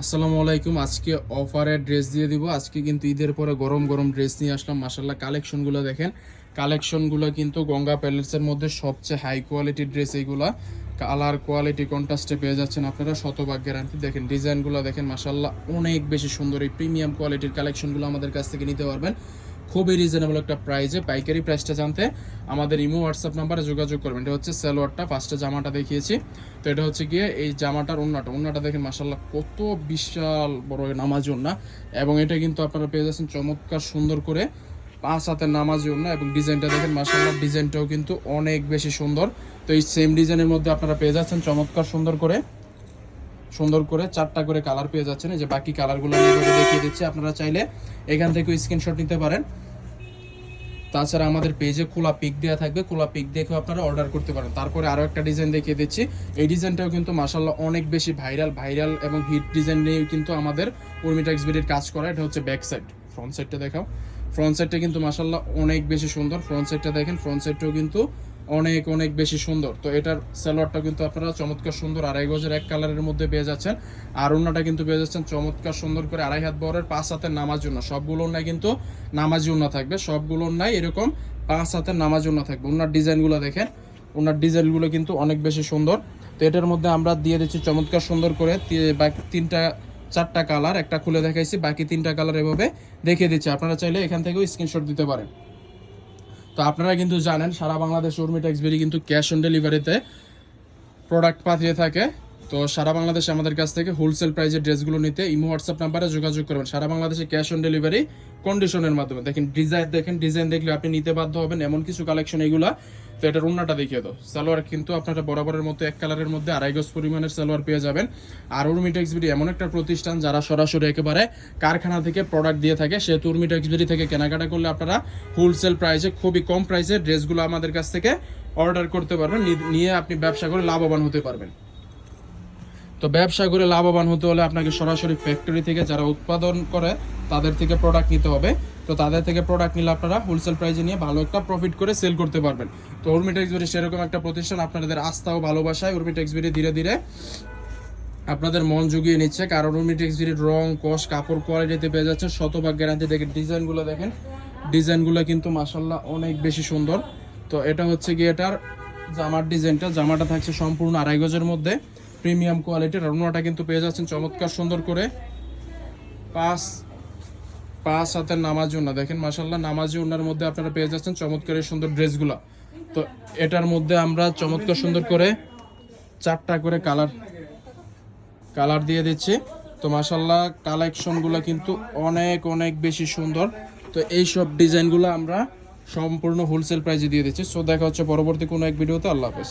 আসসালামু আলাইকুম। আজকে অফারে ড্রেস দিয়ে দিব। আজকে কিন্তু ঈদের পরে গরম গরম ড্রেস নিয়ে আসলাম। মাসাল্লাহ কালেকশনগুলো দেখেন। কালেকশনগুলো কিন্তু গঙ্গা প্যালেসের মধ্যে সবচেয়ে হাই কোয়ালিটির ড্রেস এইগুলো। কালার কোয়ালিটি কন্ট্রাস্টে পেয়ে যাচ্ছেন আপনারা, শতভাগ গ্যারান্টি। দেখেন, ডিজাইনগুলো দেখেন মাসাল্লাহ অনেক বেশি সুন্দর। এই প্রিমিয়াম কোয়ালিটির কালেকশনগুলো আমাদের কাছ থেকে নিতে পারবেন। খুবই রিজনেবল একটা প্রাইজে পাইকারি প্রাইসটা জানতে আমাদের ইমো হোয়াটসঅ্যাপ নাম্বারে যোগাযোগ করবেন। এটা হচ্ছে সালোয়ারটা ফার্স্টে জামাটা দেখিয়েছি। তো এটা হচ্ছে গিয়ে এই জামাটার ওন্নাটা। ওন্নাটা দেখেন মাসাল্লাহ কত বিশাল বড় নামাজ ওন্না। এবং এটা কিন্তু আপনারা পেয়ে যাচ্ছেন চমৎকার সুন্দর করে পাঁচ হাতের নামাজ ওন্না এবং ডিজাইনটা দেখেন মাসাল্লাহ ডিজাইনটাও কিন্তু অনেক বেশি সুন্দর। তো এই সেম ডিজাইনের মধ্যে আপনারা পেয়ে যাচ্ছেন চমৎকার সুন্দর করে। সুন্দর করে চারটা করে কালার পেয়ে যাচ্ছেন। যে বাকি কালারগুলো আমি দেখিয়ে দিচ্ছি। আপনারা চাইলে এখান থেকে স্ক্রিনশট নিতে পারেন। তাছাড়া আমাদের পেজে খোলা পিক দেওয়া থাকবে। খোলা পিক দেখেও আপনারা অর্ডার করতে পারেন। তারপরে আরও একটা ডিজাইন দেখিয়ে দিচ্ছি। এই ডিজাইনটাও কিন্তু মাসাল্লাহ অনেক বেশি ভাইরাল ভাইরাল এবং হিট ডিজাইন নিয়ে কিন্তু আমাদের উর্মিটাক্স বিডির কাজ করা। এটা হচ্ছে ব্যাক সাইড ফ্রন্ট সাইডটা দেখাও। ফ্রন্ট সাইডটা কিন্তু মাসাল্লাহ অনেক বেশি সুন্দর। ফ্রন্ট সাইডটা দেখেন ফ্রন্ট সাইডটাও কিন্তু অনেক অনেক বেশি সুন্দর। তো এটার সালোয়ারটা কিন্তু আপনারা চমৎকার সুন্দর আড়াই গজের এক কালারের মধ্যে পেয়ে যাচ্ছেন। আর ওনাটা কিন্তু পেয়ে যাচ্ছেন চমৎকার সুন্দর করে আড়াই হাত বরের পাঁচ হাতের নামাজ উন্না সবগুলো নাই কিন্তু নামাজি উন্না থাকবে। সবগুলো নাই এরকম পাঁচ হাতের নামাজ উন্না থাকবে। ওনার ডিজাইনগুলো দেখেন ওনার ডিজাইনগুলো কিন্তু অনেক বেশি সুন্দর। তো এটার মধ্যে আমরা দিয়ে দিচ্ছি চমৎকার সুন্দর করে বাকি তিনটা, চারটা কালার। একটা খুলে দেখাইছি, বাকি তিনটা কালার এভাবে দেখিয়ে দিচ্ছি। আপনারা চাইলে এখান থেকেও স্ক্রিনশট দিতে পারেন। তো আপনারা কিন্তু জানেন, সারা বাংলাদেশ উর্মি ট্যাক্সবেরি কিন্তু ক্যাশ অন ডেলিভারিতে প্রোডাক্ট পাঠিয়ে থাকে। তো সারা বাংলাদেশে আমাদের কাছ থেকে হোলসেল প্রাইজের ড্রেসগুলো নিতে ইমো হোয়াটসঅ্যাপ নাম্বারে যোগাযোগ করবেন। সারা বাংলাদেশে ক্যাশ অন ডেলিভারি কন্ডিশনের মাধ্যমে। দেখেন ডিজাইন দেখেন ডিজাইন দেখলে আপনি নিতে বাধ্য হবেন এমন কিছু কালেকশন এগুলা। তো এটার উন্নাটা দেখিয়ে দাও। সালোয়ার কিন্তু আপনারা বরাবরের মতো এক কালারের মধ্যে আড়াই গজ পরিমাণের সালোয়ার পেয়ে যাবেন। আর উর্মিটেক্স বিডি এমন একটা প্রতিষ্ঠান যারা সরাসরি একেবারে কারখানা থেকে প্রোডাক্ট দিয়ে থাকে, সেহেতু উর্মিটেক্স বিডি থেকে কেনাকাটা করলে আপনারা হোলসেল প্রাইসে খুবই কম প্রাইসে ড্রেসগুলো আমাদের কাছ থেকে অর্ডার করতে পারবেন। নিয়ে আপনি ব্যবসা করে লাভবান হতে পারবেন। তো ব্যবসা করে লাভবান হতে হলে আপনাকে সরাসরি ফ্যাক্টরি থেকে যারা উৎপাদন করে, তাদের থেকে প্রোডাক্ট নিতে হবে। তো তাদের থেকে প্রোডাক্ট নিলে আপনারা হোলসেল প্রাইসে নিয়ে ভালো একটা প্রফিট করে সেল করতে পারবেন। তো উর্মিটেক্স বিডি সেরকম একটা প্রতিষ্ঠান আপনাদের আস্থা ও ভালোবাসায় উর্মিটেক্স বিডি ধীরে ধীরে আপনাদের মন জুগিয়ে নিচ্ছে। কারণ উর্মিটেক্স বিডির রং কস কাপড় কোয়ালিটিতে পেয়ে যাচ্ছে শতভাগ গ্যারান্টি দেখেন ডিজাইনগুলো দেখেন। ডিজাইনগুলো কিন্তু মাসাল্লাহ অনেক বেশি সুন্দর। তো এটা হচ্ছে গিয়ে এটার জামার ডিজাইনটা জামাটা থাকছে সম্পূর্ণ আড়াই গজের মধ্যে। প্রিমিয়াম কোয়ালিটির আর কিন্তু পেয়ে যাচ্ছেন চমৎকার সুন্দর করে। পাঁচ পাঁচ হাতের নামাজি ওনা দেখেন মাসাল্লাহ নামাজি ওনার মধ্যে আপনারা পেয়ে যাচ্ছেন চমৎকার সুন্দর ড্রেসগুলো। তো এটার মধ্যে আমরা চমৎকার সুন্দর করে চারটা করে কালার কালার দিয়ে দিচ্ছি। তো মাসাল্লাহ কালেকশনগুলো কিন্তু অনেক অনেক বেশি সুন্দর। তো এই সব ডিজাইনগুলো আমরা সম্পূর্ণ হোলসেল প্রাইসে দিয়ে দিচ্ছি। সো দেখা হচ্ছে পরবর্তী কোনো এক ভিডিওতে। আল্লাহ হাফেজ।